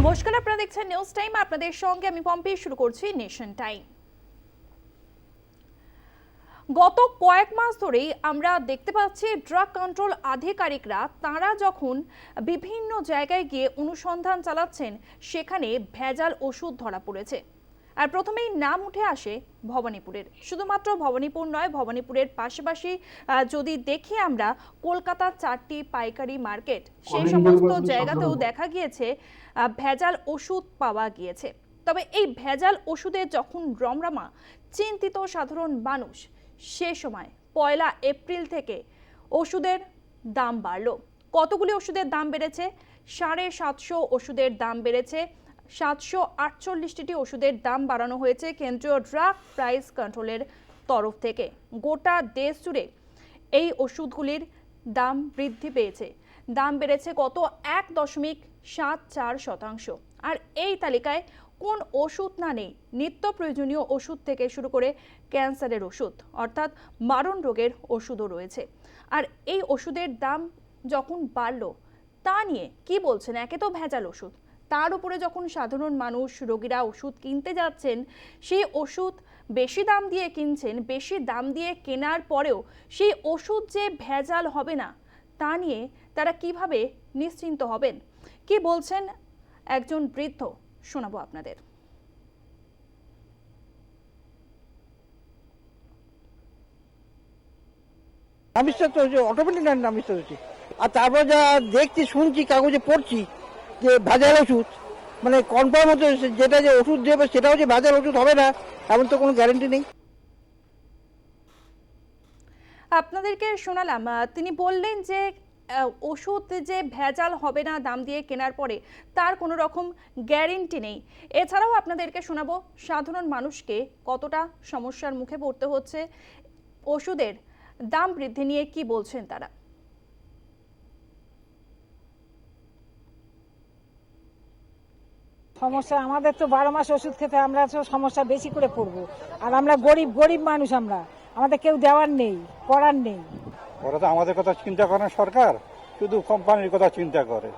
নমস্কার, আপনারা দেখছেন নিউজ টাইম আপনাদের সঙ্গে আমি পম্পি, শুরু করছি নেশন টাইম গত কয়েক মাস ধরেই আমরা দেখতে পাচ্ছি ড্রাগ কন্ট্রোল আধিকারিকরা, তারা যখন বিভিন্ন জায়গায় গিয়ে অনুসন্ধান চালাচ্ছেন, সেখানে ভেজাল ওষুধ ধরা পড়েছে। আর প্রথমেই নাম উঠে আসে ভবানীপুরের। শুধুমাত্র ভবানীপুর নয় ভবানীপুরের পাশাপাশি যদি দেখি আমরা কলকাতার চারটি পাইকারি মার্কেট সেই সমস্ত জায়গাতেও দেখা গিয়েছে ভেজাল ওষুধ পাওয়া গিয়েছে। তবে এই ভেজাল ওষুধে যখন রমরমা চিন্তিত সাধারণ মানুষ সে সময় পয়লা এপ্রিল থেকে ওষুধের দাম বাড়লো। কতগুলি ওষুধের দাম বেড়েছে? সাড়ে সাতশো ওষুধের দাম বেড়েছে। সাতশো আটচল্লিশটি ওষুধের দাম বাড়ানো হয়েছে কেন্দ্রীয় ড্রাগ প্রাইস কন্ট্রোলের তরফ থেকে। গোটা দেশ জুড়ে এই ওষুধগুলির দাম বৃদ্ধি পেয়েছে। দাম বেড়েছে গত এক দশমিক সাত চার শতাংশ। আর এই তালিকায় কোন ওষুধ না নেই, নিত্য প্রয়োজনীয় ওষুধ থেকে শুরু করে ক্যান্সারের ওষুধ, অর্থাৎ মারণ রোগের ওষুধও রয়েছে। আর এই ওষুধের দাম যখন বাড়লো, তা নিয়ে কি বলছেন? একে তো ভেজাল ওষুধ। তার উপরে যখন সাধারণ মানুষ, রোগীরা ওষুধ কিনতে যাচ্ছেন, সেই ওষুধ বেশি দাম দিয়ে কিনছেন, বেশি দাম দিয়ে কেনার পরেও সেই ওষুধ যে ভেজাল হবে না, তা নিয়ে তারা কীভাবে নিশ্চিন্ত হবেন? কি বলছেন একজন বৃদ্ধ? শোনাবো আপনাদের। হচ্ছে অটোমেটিক নামিস্তা হচ্ছে। আর তারপর যা দেখছি, শুনছি, কাগজে পড়ছি যে ভেজাল ওষুধ মানে কনফার্ম সে- যেটা যে ওষুধ দেবে সেটাও যে ভেজাল ওষুধ হবে না, এমন তো কোনো গ্যারেন্টি নেই। আপনাদেরকে শোনালাম তিনি বললেন যে ওষুধ যে ভেজাল হবে না দাম দিয়ে কেনার পরে তার কোনো রকম গ্যারেন্টি নেই। এছাড়াও আপনাদেরকে শোনাবো, সাধারণ মানুষকে কতটা সমস্যার মুখে পড়তে হচ্ছে, ওষুধের দাম বৃদ্ধি নিয়ে কি বলছেন তারা? সমস্যা আমাদের তো বারো মাস ওষুধ খেতে আমরা তো সমস্যা বেশি করে পড়ব। আর আমরা গরিব গরিব মানুষ আমরা। আমাদের কেউ দেওয়ার নেই করার নেই। ওরা তো আমাদের কথা চিন্তা করে না সরকার শুধু কোম্পানির কথা চিন্তা করে।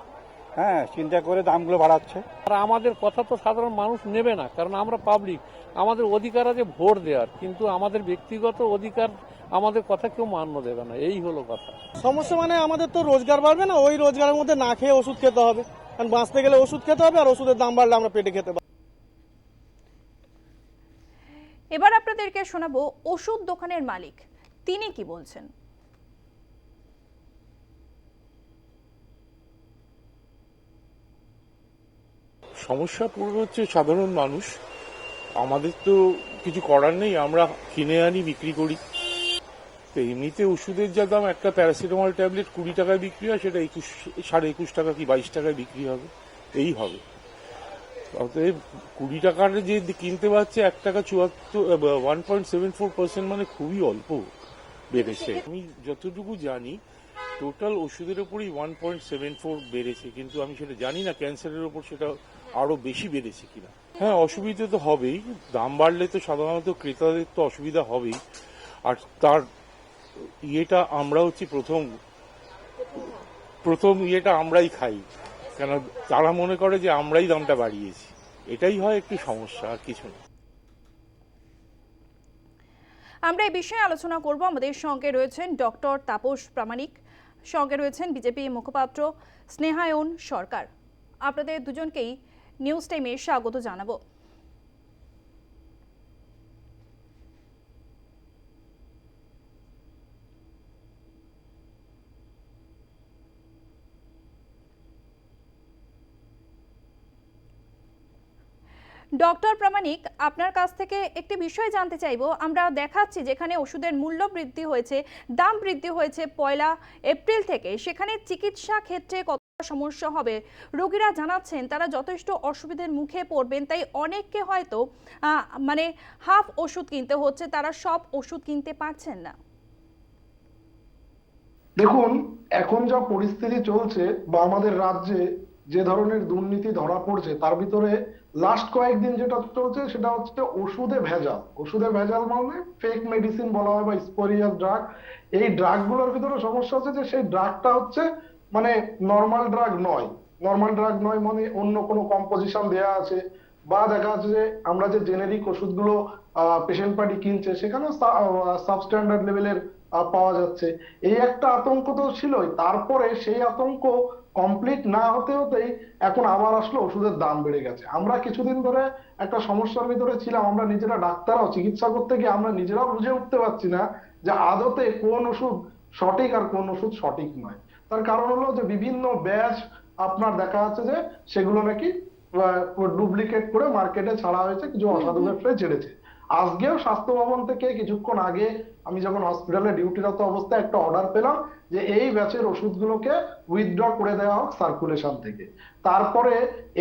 হ্যাঁ চিন্তা করে দামগুলো বাড়াচ্ছে। আর আমাদের কথা তো সাধারণ মানুষ নেবে না কারণ আমরা পাবলিক আমাদের অধিকার আছে ভোট দেওয়ার কিন্তু আমাদের ব্যক্তিগত অধিকার আমাদের কথা কেউ মান্য দেবে না এই হলো কথা। সমস্যা মানে আমাদের তো রোজগার বাড়বে না ওই রোজগারের মধ্যে না খেয়ে ওষুধ খেতে হবে। কারণ বাঁচতে গেলে ওষুধ খেতে হবে আর ওষুধের দাম বাড়লে আমরা পেটে খেতে পারব। এবার আপনাদেরকে শোনাবো ওষুধ দোকানের মালিক। তিনি কি বলছেন? সমস্যা পড়বে হচ্ছে সাধারণ মানুষ। আমাদের তো কিছু করার নেই আমরা কিনে আনি বিক্রি করি। তো এমনিতে ওষুধের যা দাম, একটা প্যারাসিটামল ট্যাবলেট কুড়ি টাকায় বিক্রি হয়, সেটা একুশ, সাড়ে একুশ টাকা কি বাইশ টাকায় বিক্রি হবে? এই হবে। অতএব কুড়ি টাকার যে কিনতে পারছে, এক টাকা চুয়াত্তর one point seven four percent মানে খুবই অল্প বেড়েছে। আমি যতটুকু জানি টোটাল ওষুধের উপরই ওয়ান পয়েন্ট সেভেন ফোর বেড়েছে, কিন্তু আমি সেটা জানি না, ক্যান্সারের ওপর সেটা আরও বেশি বেড়েছে কিনা। হ্যাঁ অসুবিধা তো হবেই, দাম বাড়লে তো সাধারণত ক্রেতাদের তো অসুবিধা হবেই। আর তার ইয়েটা আমরা হচ্ছি প্রথম। প্রথম ইয়েটা আমরাই খাই। কেন তারা মনে করে যে আমরাই দামটা বাড়িয়েছি। এটাই হয় একটি সমস্যা, আর কিছু না। আমরা এই বিষয়ে আলোচনা করব। আমাদের সঙ্গে রয়েছেন ডক্টর তাপস প্রামাণিক। সঙ্গে রয়েছেন বিজেপি মুখপাত্র স্নেহায়ন সরকার। আপনাদের দুজনকেই নিউজ টাইমে স্বাগত জানাব। ডক্টর প্রামাণিক, আপনার কাছ থেকে একটি বিষয় জানতে চাইব। আমরা দেখাচ্ছি যেখানে ওষুধের মূল্য বৃদ্ধি হয়েছে, দাম বৃদ্ধি হয়েছে পয়লা এপ্রিল থেকে। সেখানে চিকিৎসা ক্ষেত্রে কত সমস্যা হবে? রোগীরা জানাচ্ছেন, তারা যথেষ্ট অসুবিধার মুখে পড়বেন, তাই অনেককে হয়তো মানে হাফ ওষুধ কিনতে হচ্ছে, তারা সব ওষুধ কিনতে পারছেন না। দেখুন, এখন যা পরিস্থিতি চলছে বা আমাদের রাজ্যে যে ধরনের দুর্নীতি ধরা পড়ছে, তার ভিতরে লাস্ট কয়েকদিন যেটা চলছে সেটা হচ্ছে ওষুধে ভেজাল। ওষুধে ভেজাল মানে ফেক মেডিসিন বলা হয় বা স্পোরিয়াস ড্রাগ এই ড্রাগগুলোর ভিতরে সমস্যা হচ্ছে যে সেই ড্রাগটা হচ্ছে মানে নর্মাল ড্রাগ নয়। নর্মাল ড্রাগ নয় মানে অন্য কোনো কম্পোজিশন দেয়া আছে বা দেখা যাচ্ছে যে আমরা যে জেনেরিক ওষুধগুলো পেশেন্ট পার্টি কিনছে সেখানে সাবস্ট্যান্ডার্ড লেভেলের পাওয়া যাচ্ছে। এই একটা আতঙ্ক তো ছিলই। তারপরে সেই আতঙ্ক কমপ্লিট না হতে হতেই এখন আবার আসলো ওষুধের দাম বেড়ে গেছে। আমরা কিছুদিন ধরে একটা সমস্যার ভিতরে ছিলাম আমরা নিজেরা ডাক্তারও চিকিৎসা করতে গিয়ে আমরা নিজেরাও বুঝে উঠতে পারছি না যে আদতে কোন ওষুধ সঠিক আর কোন ওষুধ সঠিক নয়। তার কারণ হলো যে বিভিন্ন ব্যাচ আপনার দেখা যাচ্ছে যে সেগুলো নাকি ডুপ্লিকেট করে মার্কেটে ছাড়া হয়েছে কিছু অসাধু ব্যবসায় ছেড়েছে। আজকেও স্বাস্থ্য ভবন থেকে কিছুক্ষণ আগে আমি যখন হসপিটালে ডিউটিরত অবস্থায় একটা অর্ডার পেলাম যে এই ব্যাচের ওষুধগুলোকে উইথড্র করে দেওয়া হোক সার্কুলেশন থেকে। তারপরে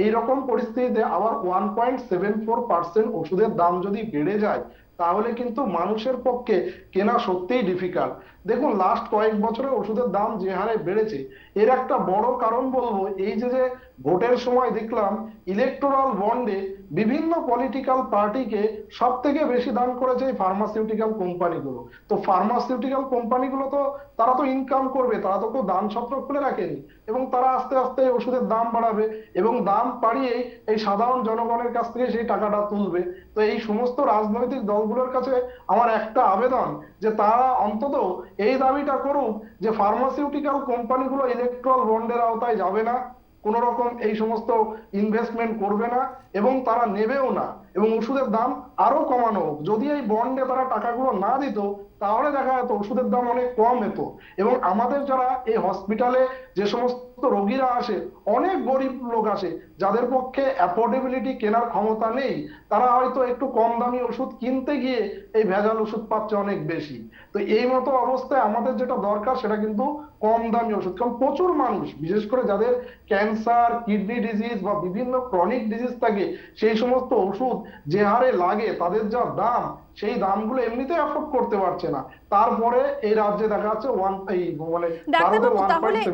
এই রকম পরিস্থিতিতে আবার one point seven four percent ওষুধের দাম যদি বেড়ে যায়, তাহলে কিন্তু মানুষের পক্ষে কেনা সত্যিই ডিফিকাল্ট দেখুন লাস্ট কয়েক বছরে ওষুধের দাম যে হারে বেড়েছে, এর একটা বড় কারণ বলব এই যে যে ভোটের সময় দেখলাম ইলেকটোরাল বন্ডে বিভিন্ন পলিটিক্যাল পার্টিকে সব থেকে বেশি দান করেছে এই ফার্মাসিউটিক্যাল কোম্পানিগুলো তো ফার্মাসিউটিক্যাল কোম্পানিগুলো তো, তারা তো ইনকাম করবে, তারা তো কেউ দান ছত্র খুলে রাখেনি। এবং তারা আস্তে আস্তে ওষুধের দাম বাড়াবে এবং দাম বাড়িয়েই এই সাধারণ জনগণের কাছ থেকে সেই টাকাটা তুলবে। তো এই সমস্ত রাজনৈতিক দলগুলোর কাছে আমার একটা আবেদন যে তারা অন্তত এই দাবিটা করুক যে ফার্মাসিউটিক্যাল কোম্পানিগুলো ইলেকট্রাল বন্ডের আওতায় যাবে না কোন রকম এই সমস্ত ইনভেস্টমেন্ট করবে না এবং তারা নেবেও না। এবং ওষুধের দাম আরও কমানো হোক। যদি এই বন্ডে তারা টাকাগুলো না দিত, তাহলে দেখা যেত ওষুধের দাম অনেক কম হতো। এবং আমাদের যারা এই হসপিটালে যে সমস্ত রোগীরা আসে, অনেক গরিব লোক আসে, যাদের পক্ষে অ্যাফোর্ডেবিলিটি কেনার ক্ষমতা নেই, তারা হয়তো একটু কম দামি ওষুধ কিনতে গিয়ে এই ভেজাল ওষুধ পাচ্ছে অনেক বেশি। তো এই মতো অবস্থায় আমাদের যেটা দরকার, সেটা কিন্তু কম দামি ওষুধ। কারণ প্রচুর মানুষ, বিশেষ করে যাদের ক্যান্সার কিডনি ডিজিজ বা বিভিন্ন ক্রনিক ডিজিজ থাকে, সেই সমস্ত ওষুধ যে হারে লাগে তাদের যা দাম সেই দামগুলো এমনিতে অ্যাফোর্ড করতে পারছে না। তারপরে এই রাজ্যে দেখা যাচ্ছে ওয়ান এই মানে ডাক্তারবাবু, তাহলে-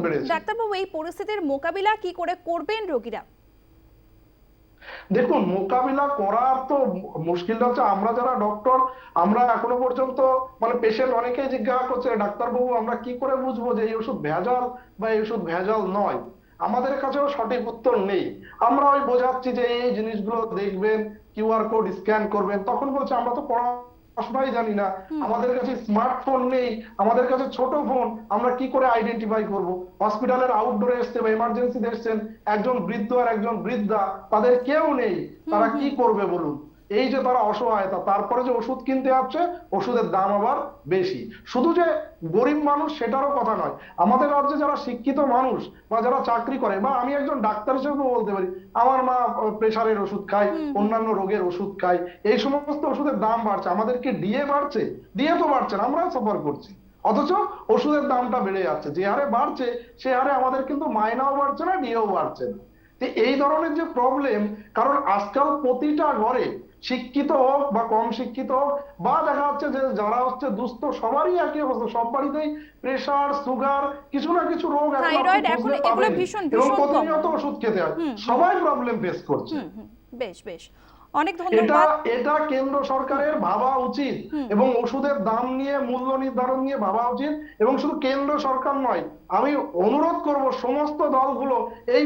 বেড়েছে। ডাক্তারবাবু এই পরিস্থিতির মোকাবিলা কি করে করবেন রোগীরা? দেখুন মোকাবিলা করার তো মুশকিলটা হচ্ছে। আমরা যারা ডক্টর আমরা এখনও পর্যন্ত মানে পেশেন্ট অনেকেই জিজ্ঞাসা করছে ডাক্তারবাবু আমরা কি করে বুঝব যে এই ওষুধ ভেজাল বা এই ওষুধ ভেজাল নয়? আমাদের কাছেও সঠিক উত্তর নেই। আমরা ওই বোঝাচ্ছি যে এই জিনিসগুলো দেখবেন কিউআর কোড স্ক্যান করবেন তখন বলছে আমরা তো পড়াশোনাই জানি না। আমাদের কাছে স্মার্টফোন নেই আমাদের কাছে ছোট ফোন আমরা কি করে আইডেন্টিফাই করব? হসপিটালের আউটডোরে এসছে বা এমার্জেন্সিতে এসছেন একজন বৃদ্ধ আর একজন বৃদ্ধা তাদের কেউ নেই। তারা কি করবে বলুন? এই যে তারা অসহায়তা তারপরে যে ওষুধ কিনতে যাচ্ছে ওষুধের দাম আবার বেশি। শুধু যে গরিব মানুষ সেটারও কথা নয়। আমাদের রাজ্যে যারা শিক্ষিত মানুষ বা যারা চাকরি করে বা আমি একজন ডাক্তার হিসেবে বলতে পারি আমার মা প্রেশারের ওষুধ খায় অন্যান্য রোগের ওষুধ খায় এই সমস্ত ওষুধের দাম বাড়ছে। আমাদের কি ডিএ বাড়ছে? ডিএ তো বাড়ছে না আমরা সাফার করছি। অথচ ওষুধের দামটা বেড়ে যাচ্ছে। যে হারে বাড়ছে সে হারে আমাদের কিন্তু মাইনাও বাড়ছে না ডিএও বাড়ছে না। এই ধরনের যে প্রবলেম কারণ আজকাল প্রতিটা ঘরে শিক্ষিত হোক বা কম শিক্ষিত হোক বা দেখা যাচ্ছে যে যারা হচ্ছে দুস্থ সবারই একই অবস্থা সব বাড়িতেই প্রেসার সুগার কিছু না কিছু রোগ এবং প্রতিনিয়ত ওষুধ খেতে হয়। সবাই প্রবলেম ফেস করছে। বেশ বেশ। অনেক এটা ধন্যবাদ। এটা কেন্দ্র সরকারের ভাবা উচিত এবং ওষুধের দাম নিয়ে মূল্য নির্ধারণ নিয়ে ভাবা উচিত এবং শুধু কেন্দ্র সরকার নয় আমি অনুরোধ করব সমস্ত দলগুলো এই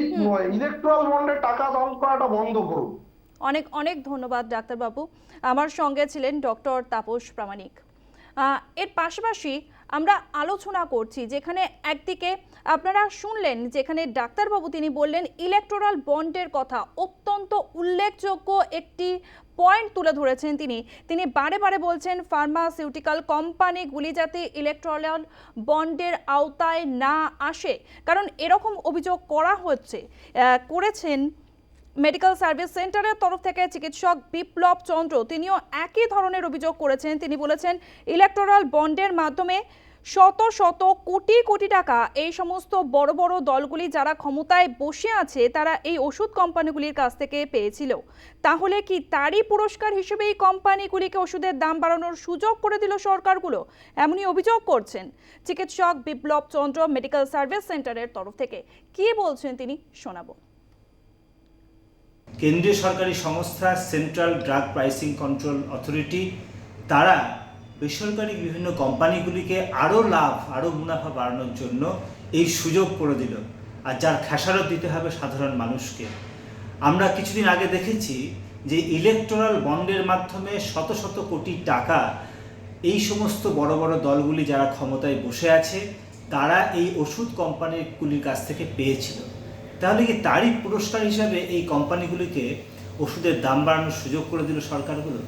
ইলেকট্রাল বন্ডে টাকা দান করাটা বন্ধ করুন। অনেক অনেক ধন্যবাদ ডাক্তারবাবু। আমার সঙ্গে ছিলেন ডক্টর তাপস প্রামাণিক। এর পাশাপাশি আমরা আলোচনা করছি যেখানে একদিকে আপনারা শুনলেন যেখানে ডাক্তারবাবু তিনি বললেন ইলেকটোরাল বন্ডের কথা অত্যন্ত উল্লেখযোগ্য একটি পয়েন্ট তুলে ধরেছেন তিনি। তিনি বারে বারে বলছেন ফার্মাসিউটিক্যাল কোম্পানিগুলি যাতে ইলেকট্রাল বন্ডের আওতায় না আসে। কারণ এরকম অভিযোগ করা হচ্ছে। করেছেন মেডিকেল সার্ভিস সেন্টারের তরফ থেকে চিকিৎসক বিপ্লব চন্দ্র, তিনিও একই ধরনের অভিযোগ করেছেন। তিনি বলেছেন, ইলেকটোরাল বন্ডের মাধ্যমে শত শত কোটি কোটি টাকা এই সমস্ত বড় বড় দলগুলি যারা ক্ষমতায় বসে আছে, তারা এই ওষুধ কোম্পানিগুলির কাছ থেকে পেয়েছিল। তাহলে কি তারই পুরস্কার হিসেবে এই কোম্পানিগুলিকে ওষুধের দাম বাড়ানোর সুযোগ করে দিল সরকারগুলো? এমনই অভিযোগ করছেন চিকিৎসক বিপ্লব চন্দ্র মেডিকেল সার্ভিস সেন্টারের তরফ থেকে। কি বলছেন তিনি? শোনাবো। কেন্দ্রীয় সরকারি সংস্থা central drug pricing control authority তারা বেসরকারি বিভিন্ন কোম্পানিগুলিকে আরও লাভ, আরও মুনাফা বাড়ানোর জন্য এই সুযোগ করে দিল আর যার খেসারত দিতে হবে সাধারণ মানুষকে। আমরা কিছুদিন আগে দেখেছি যে ইলেকটোরাল বন্ডের মাধ্যমে শত শত কোটি টাকা এই সমস্ত বড় বড় দলগুলি যারা ক্ষমতায় বসে আছে, তারা এই ওষুধ কোম্পানিগুলির কাছ থেকে পেয়েছিল। তাহলে কি তারই পুরস্কার হিসাবে এই কোম্পানিগুলিকে ওষুধের দাম বাড়ানোর সুযোগ করে দিল সরকারগুলো?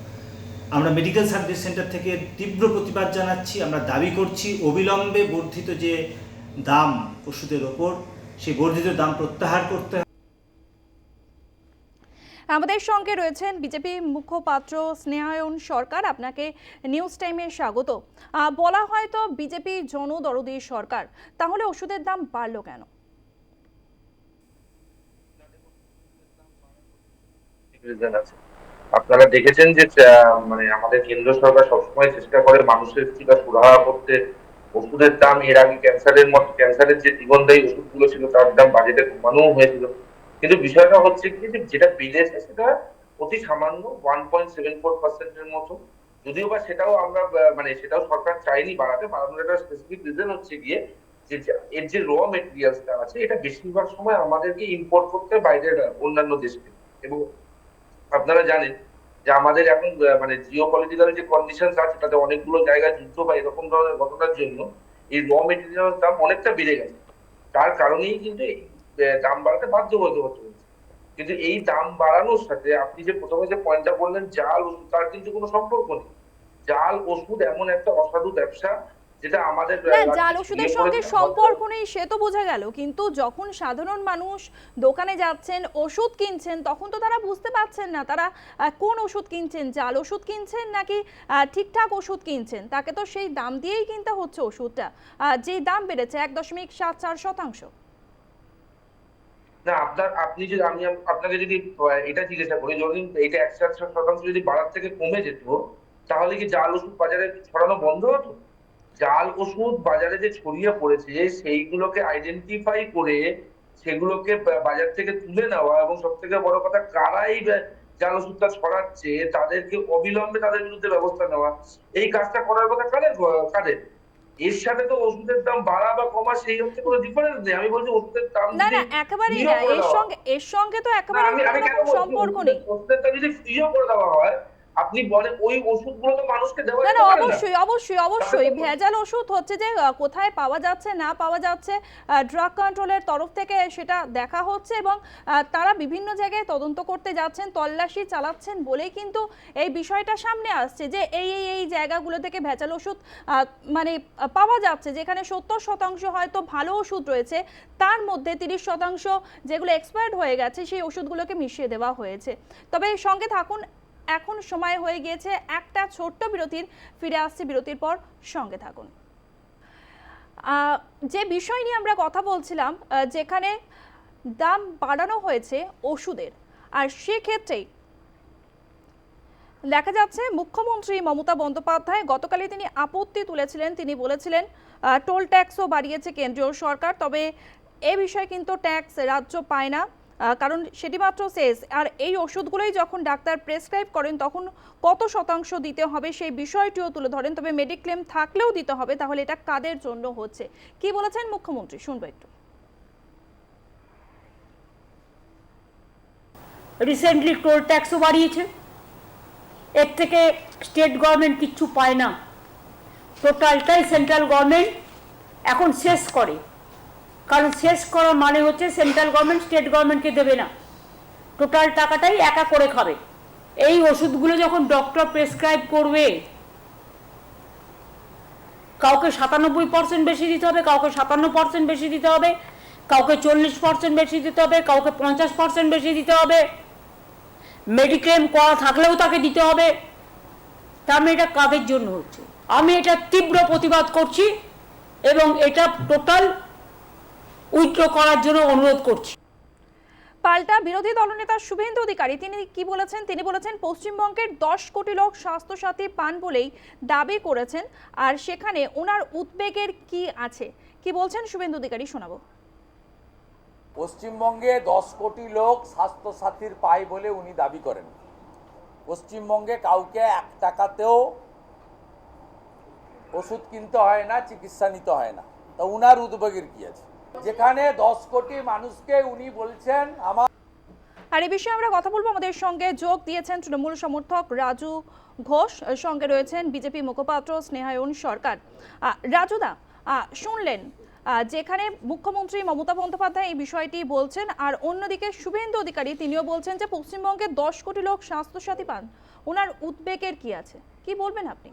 আমরা মেডিকেল সার্ভিস সেন্টার থেকে তীব্র প্রতিবাদ জানাচ্ছি, আমরা দাবি করছি অবিলম্বে বর্ধিত যে দাম ওষুধের ওপর, সেই বর্ধিত দাম প্রত্যাহার করতে আমাদের সঙ্গে রয়েছেন বিজেপি মুখপাত্র স্নেহায়ন সরকার, আপনাকে নিউজ টাইমে স্বাগত। বলা হয় তো বিজেপি জনদরদি সরকার, তাহলে ওষুধের দাম বাড়লো কেন? রিজন আছে। আপনারা দেখেছেন যে মানে আমাদের কেন্দ্র সরকার সবসময় চেষ্টা করে মানুষের চিন্তা সুরাহা করতে, ওষুধের দাম এর আগে ক্যান্সারের মতো, ক্যান্সারের যে জীবনদায়ী ওষুধগুলো ছিল, তার দাম বাজেটে কমানোও হয়েছিল। কিন্তু বিষয়টা হচ্ছে কি, যে যেটা বেড়েছে সেটা অতি সামান্য ওয়ান পয়েন্ট সেভেন ফোর পার্সেন্টের মতো। যদিও বা সেটাও আমরা মানে সেটাও সরকার চাইনি বাড়াতে, বাড়ানোর একটা স্পেসিফিক রিজন হচ্ছে গিয়ে যে এর যে র মেটেরিয়ালসটা আছে, এটা বেশিরভাগ সময় আমাদেরকে ইম্পোর্ট করতে বাইরের অন্যান্য দেশকে এবং আপনারা জানেন যে আমাদের এখন মানে জিও পলিটিক্যাল যে কন্ডিশন আছে, তাতে অনেকগুলো জায়গায় যুদ্ধ বা এরকম ধরনের ঘটনার জন্য এই র মেটেরিয়াল দাম অনেকটা বেড়ে গেছে। তার কারণেই কিন্তু দাম বাড়াতে বাধ্য হতে হচ্ছে। কিন্তু এই দাম বাড়ানোর সাথে আপনি যে প্রথমে যে পয়েন্টটা বললেন, জাল, ওষুধ, তার কিন্তু কোনো সম্পর্ক নেই। জাল, ওষুধ এমন একটা অসাধু ব্যবসা যেটা আমাদের না জাল ওষুধের সঙ্গে সম্পর্ক নেই সে তো বোঝা গেল। কিন্তু যখন সাধারণ মানুষ দোকানে যাচ্ছেন ওষুধ কিনছেন তখন তো তারা বুঝতে পারছেন না তারা কোন ওষুধ কিনছেন জাল ওষুধ কিনছেন নাকি ঠিকঠাক ওষুধ কিনছেন? তাকে তো সেই দাম দিয়েই কিনতে হচ্ছে ওষুধটা। যেই দাম বেড়েছে এক দশমিক সাত চার শতাংশ। না আপনার আপনি যদি আমি আপনাকে যদি এটা জিজ্ঞাসা করি যদি এটা একশো একশো শতাংশ যদি বাড়ার থেকে কমে যেত তাহলে কি জাল ওষুধ বাজারে ছড়ানো বন্ধ হতো? জাল ওষুধ বাজারে যে ছড়িয়ে পড়েছে সেইগুলোকে আইডেন্টিফাই করে সেগুলোকে বাজার থেকে তুলে নেওয়া এবং সব থেকে বড় কথা কারাই জাল ওষুধটা ছড়াচ্ছে তাদেরকে অবিলম্বে তাদের বিরুদ্ধে ব্যবস্থা নেওয়া। এই কাজটা করার কথা কাদের কাদের? এর সাথে তো ওষুধের দাম বাড়া বা কমা সেই হচ্ছে কোনো ডিফারেন্স নেই। আমি বলছি ওষুধের দাম না না একেবারেই ফ্রিও না। এর সঙ্গে এর সঙ্গে তো একেবারে সম্পর্ক ওষুধের- নেই। ওষুধেরটা যদি ফ্রিও করে দেওয়া হয় আপনি বলেন ওই ওষুধগুলো তো মানুষকে দেওয়া না না অবশ্যই অবশ্যই অবশ্যই। ভেজাল ওষুধ হচ্ছে যে কোথায় পাওয়া যাচ্ছে না পাওয়া যাচ্ছে ড্রাগ কন্ট্রোলের তরফ থেকে সেটা দেখা হচ্ছে এবং তারা বিভিন্ন জায়গায় তদন্ত করতে যাচ্ছেন তল্লাশি চালাচ্ছেন বলেই কিন্তু এই বিষয়টা সামনে আসছে যে এই এই এই জায়গাগুলো থেকে ভেজাল ওষুধ আহ, মানে পাওয়া যাচ্ছে যেখানে সত্তর শতাংশ হয়তো ভালো ওষুধ রয়েছে তার মধ্যে তিরিশ শতাংশ যেগুলো এক্সপায়ার্ড হয়ে গেছে সেই ওষুধগুলোকে মিশিয়ে দেওয়া হয়েছে। তবে সঙ্গে থাকুন এখন সময় হয়ে গিয়েছে একটা ছোট্ট বিরতির। ফিরে আসছে বিরতির পর সঙ্গে থাকুন। যে বিষয় নিয়ে আমরা কথা বলছিলাম যেখানে দাম বাড়ানো হয়েছে ওষুধের, আর সেক্ষেত্রেই দেখা যাচ্ছে মুখ্যমন্ত্রী মমতা বন্দ্যোপাধ্যায় গতকালই তিনি আপত্তি তুলেছিলেন, তিনি বলেছিলেন টোল ট্যাক্সও বাড়িয়েছে কেন্দ্রীয় সরকার, তবে এ বিষয়ে কিন্তু ট্যাক্স রাজ্য পায় না। কারণ সেটি মাত্র শেষ আর এই ওষুধগুলোই যখন ডাক্তার প্রেসক্রাইব করেন, তখন কত শতাংশ দিতে হবে সেই বিষয়টিও তুলে ধরেন। তবে মেডিক্লেম থাকলেও দিতে হবে, তাহলে এটা কাদের জন্য হচ্ছে? কি বলেছেন মুখ্যমন্ত্রী? শুনব একটু। রিসেন্টলি টোল ট্যাক্সও বাড়িয়েছে। এর থেকে স্টেট গভর্নমেন্ট কিচ্ছু পায় না। টোটালটাই সেন্ট্রাল গভর্নমেন্ট এখন শেষ করে। কারণ শেষ করার মানে হচ্ছে সেন্ট্রাল গভর্নমেন্ট স্টেট গভর্নমেন্টকে দেবে না। টোটাল টাকাটাই একা করে খাবে। এই ওষুধগুলো যখন ডক্টর প্রেসক্রাইব করবে, কাউকে সাতানব্বই পার্সেন্ট বেশি দিতে হবে, কাউকে সাতান্ন পার্সেন্ট বেশি দিতে হবে, কাউকে চল্লিশ পার্সেন্ট বেশি দিতে হবে, কাউকে পঞ্চাশ পার্সেন্ট বেশি দিতে হবে। মেডিক্লেম করা থাকলেও তাকে দিতে হবে। তার মানে এটা কাদের জন্য হচ্ছে? আমি এটা তীব্র প্রতিবাদ করছি এবং এটা টোটাল উইথড্র করার জন্য অনুরোধ করছি। পাল্টা বিরোধী দলনেতা শুভেন্দু অধিকারী তিনি কি বলেছেন? তিনি বলেছেন পশ্চিমবঙ্গের দশ কোটি লোক স্বাস্থ্যসাথী পান বলেই দাবি করেছেন। আর সেখানে ওনার উদ্বেগের কি আছে? কি বলছেন শুভেন্দু অধিকারী? শোনাবো। পশ্চিমবঙ্গে দশ কোটি লোক স্বাস্থ্যসাথীর পায় বলে উনি দাবি করেন। পশ্চিমবঙ্গে কাউকে এক টাকাতেও ওষুধ কিনতে হয় না চিকিৎসা নিতে হয় না। তা উনার উদ্বেগের কি আছে? যেখানে দশ কোটি মানুষকে উনি বলছেন আমার আর এই বিষয়ে আমরা কথা বলব। আমাদের সঙ্গে যোগ দিয়েছেন তৃণমূল সমর্থক রাজু ঘোষ সঙ্গে রয়েছেন বিজেপি মুখপাত্র স্নেহায়ন সরকার। রাজুদা শুনলেন যেখানে মুখ্যমন্ত্রী মমতা বন্দ্যোপাধ্যায় এই বিষয়টি বলছেন আর অন্যদিকে শুভেন্দু অধিকারী তিনিও বলছেন যে পশ্চিমবঙ্গে দশ কোটি লোক স্বাস্থ্যসাথী পান। ওনার উদ্বেগের কি আছে? কি বলবেন আপনি?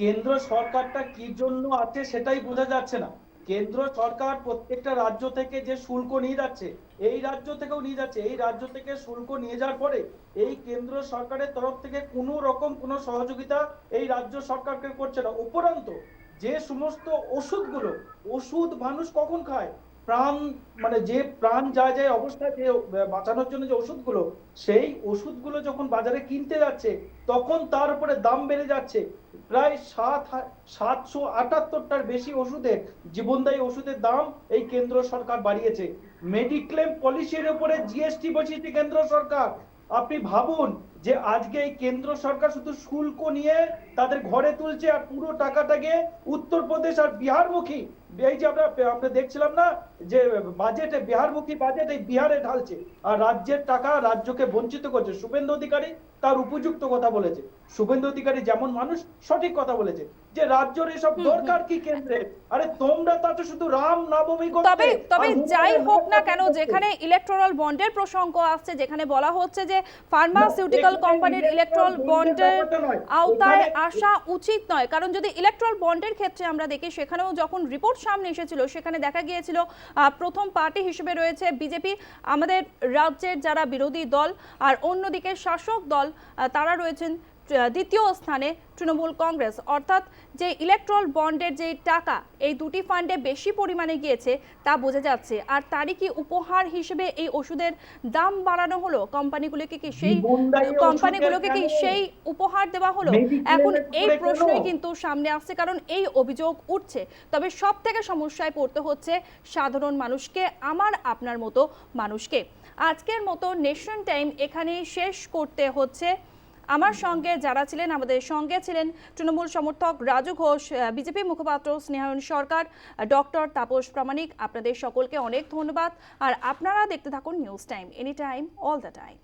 কেন্দ্র সরকারটা কি জন্য আছে সেটাই বোঝা যাচ্ছে না। কেন্দ্র সরকার প্রত্যেকটা রাজ্য থেকে যে শুল্ক নিয়ে যাচ্ছে, এই রাজ্য থেকেও নিয়ে যাচ্ছে, এই রাজ্য থেকে শুল্ক নিয়ে যাওয়ার পরে এই কেন্দ্র সরকারের তরফ থেকে কোনো রকম কোনো সহযোগিতা এই রাজ্য সরকারকে করছে না। উপরন্ত, যে সমস্ত ওষুধগুলো, ওষুধ মানুষ কখন খায়? প্রাণ মানে যে প্রাণ যায় যায় অবস্থায় যে বাঁচানোর জন্য যে ওষুধগুলো, সেই ওষুধগুলো যখন বাজারে কিনতে যাচ্ছে, তখন তার উপরে দাম বেড়ে যাচ্ছে। প্রায় সাত সাতশো আটাত্তরটার বেশি ওষুধের, জীবনদায়ী ওষুধের দাম এই কেন্দ্র সরকার বাড়িয়েছে। মেডিক্লেম পলিসির উপরে জিএসটি বসিয়েছে কেন্দ্র সরকার। আপনি ভাবুন যে আজকে এই কেন্দ্র সরকার শুধু শুল্ক নিয়ে তাদের ঘরে তুলছে আর পুরো টাকাটাকে উত্তরপ্রদেশ আর বিহারমুখী। এই যে আমরা আমরা দেখছিলাম না যে বাজেটে বিহারমুখী বাজেট এই বিহারে ঢালছে। আর রাজ্যের টাকা রাজ্যকে বঞ্চিত করছে। শুভেন্দু অধিকারী তার উপযুক্ত কথা বলেছে। শুভেন্দু অধিকারী যেমন মানুষ সঠিক কথা বলেছে। যে রাজ্যের এসব দরকার কি কেন্দ্রের আরে তোমরা তাতে শুধু রাম নবমী করতে। তবে তবে যাই হোক না কেন যেখানে ইলেকট্রাল বন্ডের প্রসঙ্গ আসছে যেখানে বলা হচ্ছে যে ফার্মাসিউটিক্যাল কোম্পানির ইলেকট্রাল বন্ডের আওতায় আসা উচিত নয়। কারণ যদি ইলেকট্রাল বন্ডের ক্ষেত্রে আমরা দেখি সেখানেও যখন রিপোর্ট সামনে এসেছিল সেখানে দেখা গিয়েছিল প্রথম পার্টি হিসেবে রয়েছে বিজেপি আমাদের রাজ্যের যারা বিরোধী দল আর অন্যদিকে শাসক দল তারা রয়েছেন দ্বিতীয় স্থানে তৃণমূল কংগ্রেস। অর্থাৎ যে ইলেকট্রাল বন্ডের যে টাকা এই দুটি ফান্ডে বেশি পরিমাণে গিয়েছে তা বোঝা যাচ্ছে। আর তারই কি উপহার হিসেবে এই ওষুধের দাম বাড়ানো হলো? কোম্পানিগুলোকে কি সেই কোম্পানিগুলোকে কি সেই উপহার দেওয়া হলো? এখন এই প্রশ্নই কিন্তু সামনে আসছে কারণ এই অভিযোগ উঠছে। তবে সব থেকে সমস্যায় পড়তে হচ্ছে সাধারণ মানুষকে আমার আপনার মতো মানুষকে। আজকের মতো নেশন টাইম এখানেই শেষ করতে হচ্ছে। আমার সঙ্গে যারা ছিলেন, আমাদের সঙ্গে ছিলেন তৃণমূল সমর্থক রাজু ঘোষ বিজেপি মুখপাত্র স্নেহায়ন সরকার ডক্টর তাপস প্রামাণিক। আপনাদের সকলকে অনেক ধন্যবাদ। আর আপনারা দেখতে থাকুন news time any time all the time